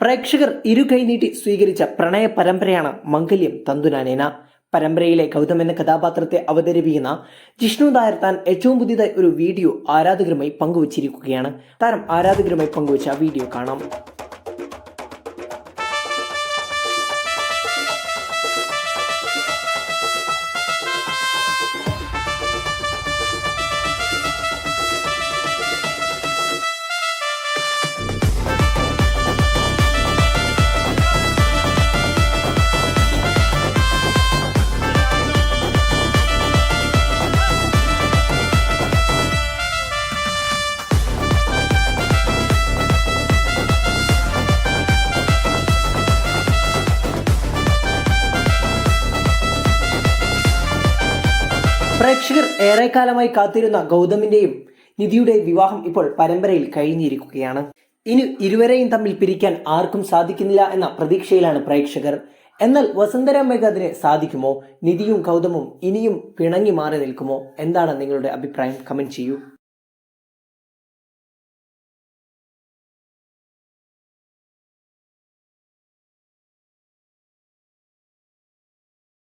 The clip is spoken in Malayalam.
പ്രേക്ഷകർ ഇരു കൈനീട്ടി സ്വീകരിച്ച പ്രണയ പരമ്പരയാണ് മംഗല്യം തന്തുനാനേന. പരമ്പരയിലെ ഗൗതം എന്ന കഥാപാത്രത്തെ അവതരിപ്പിക്കുന്ന ജിഷ്ണു നായർ താൻ ഏറ്റവും പുതിയതായി ഒരു വീഡിയോ ആരാധകരുമായി പങ്കുവച്ചിരിക്കുകയാണ്. താരം ആരാധകരുമായി പങ്കുവച്ച ആ വീഡിയോ കാണാം. പ്രേക്ഷകർ ഏറെക്കാലമായി കാത്തിരുന്ന ഗൗതമിന്റെയും നിധിയുടെ വിവാഹം ഇപ്പോൾ പരമ്പരയിൽ കഴിഞ്ഞിരിക്കുകയാണ്. ഇനി ഇരുവരെയും തമ്മിൽ പിരിക്കാൻ ആർക്കും സാധിക്കുന്നില്ല എന്ന പ്രതീക്ഷയിലാണ് പ്രേക്ഷകർ. എന്നാൽ വസുന്ധര മേഘാദിന് സാധിക്കുമോ? നിധിയും ഗൗതമും ഇനിയും പിണങ്ങി മാറി നിൽക്കുമോ? എന്താണ് നിങ്ങളുടെ അഭിപ്രായം? കമന്റ് ചെയ്യൂ.